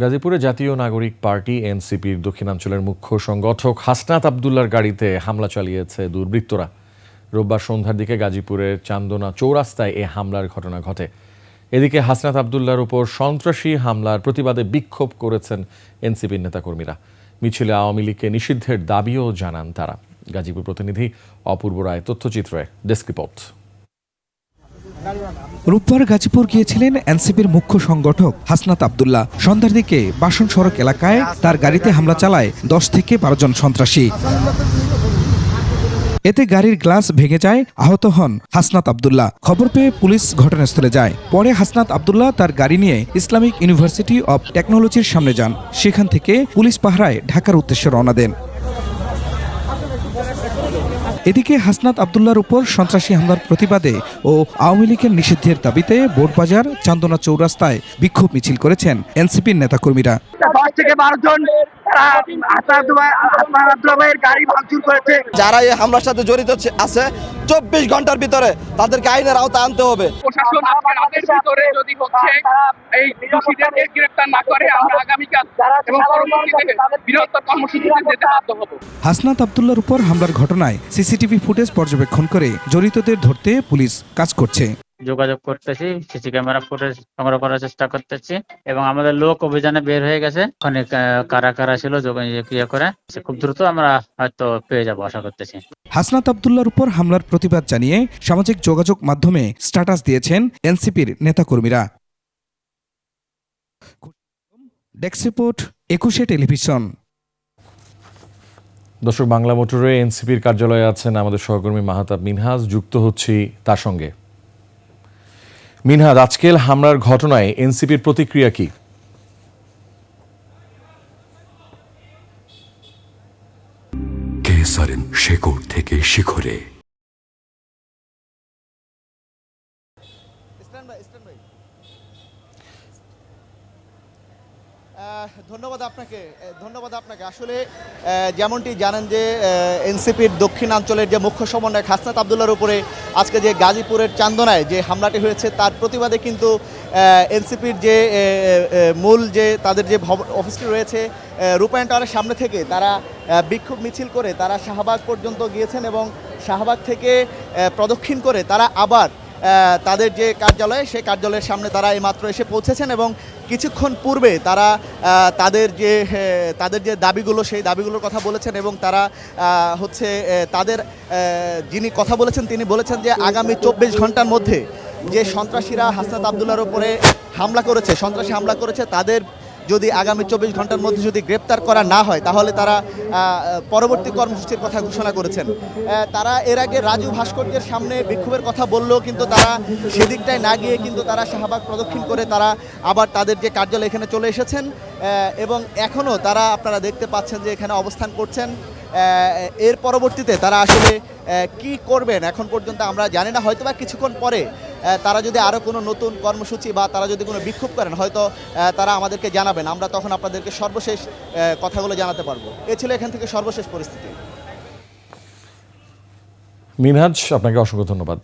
গাজীপুরে জাতীয় নাগরিক পার্টি, এনসিপির দক্ষিণাঞ্চলের মুখ্য সংগঠক হাসনাত আবদুল্লার গাড়িতে হামলা চালিয়েছে দুর্বৃত্তরা। রোববার সন্ধ্যার দিকে গাজীপুরের চান্দনা চৌরাস্তায় এ হামলার ঘটনা ঘটে। এদিকে হাসনাত আবদুল্লার উপর সন্ত্রাসী হামলার প্রতিবাদে বিক্ষোভ করেছেন এনসিপির নেতাকর্মীরা। মিছিলে আওয়ামী লীগকে নিষিদ্ধের দাবিও জানান তারা। গাজীপুর প্রতিনিধি অপূর্ব রায়, তথ্যচিত্রে ডেস্ক রিপোর্ট। রোববার গাজীপুর গিয়েছিলেন এনসিপির মুখ্য সংগঠক হাসনাত আবদুল্লাহ। সন্ধ্যার দিকে বাসন সড়ক এলাকায় তার গাড়িতে হামলা চালায় দশ থেকে বারো জন সন্ত্রাসী। এতে গাড়ির গ্লাস ভেঙে যায়, আহত হন হাসনাত আবদুল্লাহ। খবর পেয়ে পুলিশ ঘটনাস্থলে যায়। পরে হাসনাত আবদুল্লাহ তার গাড়ি নিয়ে ইসলামিক ইউনিভার্সিটি অব টেকনোলজির সামনে যান। সেখান থেকে পুলিশ পাহারায় ঢাকার উদ্দেশ্যে রওনা দেন। এদিকে হাসনাত আবদুল্লার উপর সন্ত্রাসী হামলার প্রতিবাদে ও আওয়ামী লীগের নিষিদ্ধের দাবিতে বোটবাজার চান্দনা চৌরাস্তায় বিক্ষোভ মিছিল করেছেন এনসিপির নেতাকর্মীরা। দশ থেকে বারো জন যারা এই হামলার সাথে জড়িত আছে চব্বিশ ঘণ্টার ভিতরে তাদেরকে আইনের আওতা আনতে হবে। প্রশাসন রাতের ভিতরে যদি হচ্ছে এই দোষীদেরকে গ্রেফতার না করে আমরা আগামীকাল এবং পরবর্তীতে বৃহত্তর কর্মসূচিতে যেতে বাধ্য হব। হাসনাত আবদুল্লার উপর হামলার ঘটনায় সিসিটিভি ফুটেজ পর্যবেক্ষণ করে জড়িতদের ধরতে পুলিশ কাজ করছে। যোগাযোগ করতেছি সিসি ক্যামেরা ফুটেজ সংগ্রহ করার চেষ্টা করতেছি এবং আমাদের লোক অভিযানে বের হয়ে গেছে। ওখানে কারা কারা ছিল যোগ- ইয়ে ক্রিয়া করে সে খুব দ্রুত আমরা হয়তো পেয়ে যাব আশা করতেছি। হাসনাত আবদুল্লার উপর হামলার প্রতিবাদ জানিয়ে সামাজিক যোগাযোগ মাধ্যমে স্ট্যাটাস দিয়েছেন এনসিপির নেতাকর্মীরা। একুশে টেলিভিশন। দর্শক, বাংলা মোটরে এনসিপির কার্যালয়ে আছেন আমাদের সহকর্মী মাহাতাব মিনহাজ, যুক্ত হচ্ছি তার সঙ্গে। মিনহাজ, আজকের হামলার ঘটনায় এনসিপির প্রতিক্রিয়া কি? কেসারেন শেকড় থেকে শিখরে। ধন্যবাদ আপনাকে ধন্যবাদ আপনাকে। আসলে যেমনটি জানেন যে এনসিপির দক্ষিণাঞ্চলের যে মুখ্য সমন্বয়ক হাসনাত আবদুল্লার উপরে আজকে যে গাজীপুরের চান্দনায় যে হামলাটি হয়েছে, তার প্রতিবাদে কিন্তু এনসিপির যে মূল যে, তাদের যে অফিসটি রয়েছে রূপায়ণ টাওয়ারের সামনে থেকে তারা বিক্ষোভ মিছিল করে তারা শাহবাগ পর্যন্ত গিয়েছেন এবং শাহবাগ থেকে প্রদক্ষিণ করে তারা আবার তাদের যে কার্যালয়, সেই কার্যালয়ের সামনে তারা এইমাত্র এসে পৌঁছেছেন এবং কিছুক্ষণ পূর্বে তারা তাদের যে তাদের যে দাবিগুলো, সেই দাবিগুলোর কথা বলেছেন এবং তারা হচ্ছে তাদের যিনি কথা বলেছেন, তিনি বলেছেন যে আগামী চব্বিশ ঘণ্টার মধ্যে যে সন্ত্রাসীরা হাসনাত আবদুল্লার ওপরে হামলা করেছে, সন্ত্রাসী হামলা করেছে, তাদের যদি আগামী চব্বিশ ঘণ্টার মধ্যে যদি গ্রেপ্তার করা না হয়, তাহলে তারা পরবর্তী কর্মসূচির কথা ঘোষণা করেছেন। তারা এর আগে রাজু ভাস্কর্যের সামনে বিক্ষোভের কথা বললেও কিন্তু তারা সেদিকটায় না গিয়ে কিন্তু তারা শাহবাগ প্রদক্ষিণ করে তারা আবার তাদের যে কার্যালয় এখানে চলে এসেছেন। এবং এখনও তারা আপনারা দেখতে পাচ্ছেন যে এখানে অবস্থান করছেন। এর পরবর্তীতে তারা আসলে কি করবেন এখন পর্যন্ত আমরা জানি না। হয়তো বা কিছুক্ষণ পরে তারা যদি আরও কোনো নতুন কর্মসূচি বা তারা যদি কোনো বিক্ষোভ করেন, হয়তো তারা আমাদেরকে জানাবেন। আমরা তখন আপনাদেরকে সর্বশেষ কথাগুলো জানাতে পারব। এ ছিল এখান থেকে সর্বশেষ পরিস্থিতি। মিনহাজ, আপনাকে অসংখ্য ধন্যবাদ।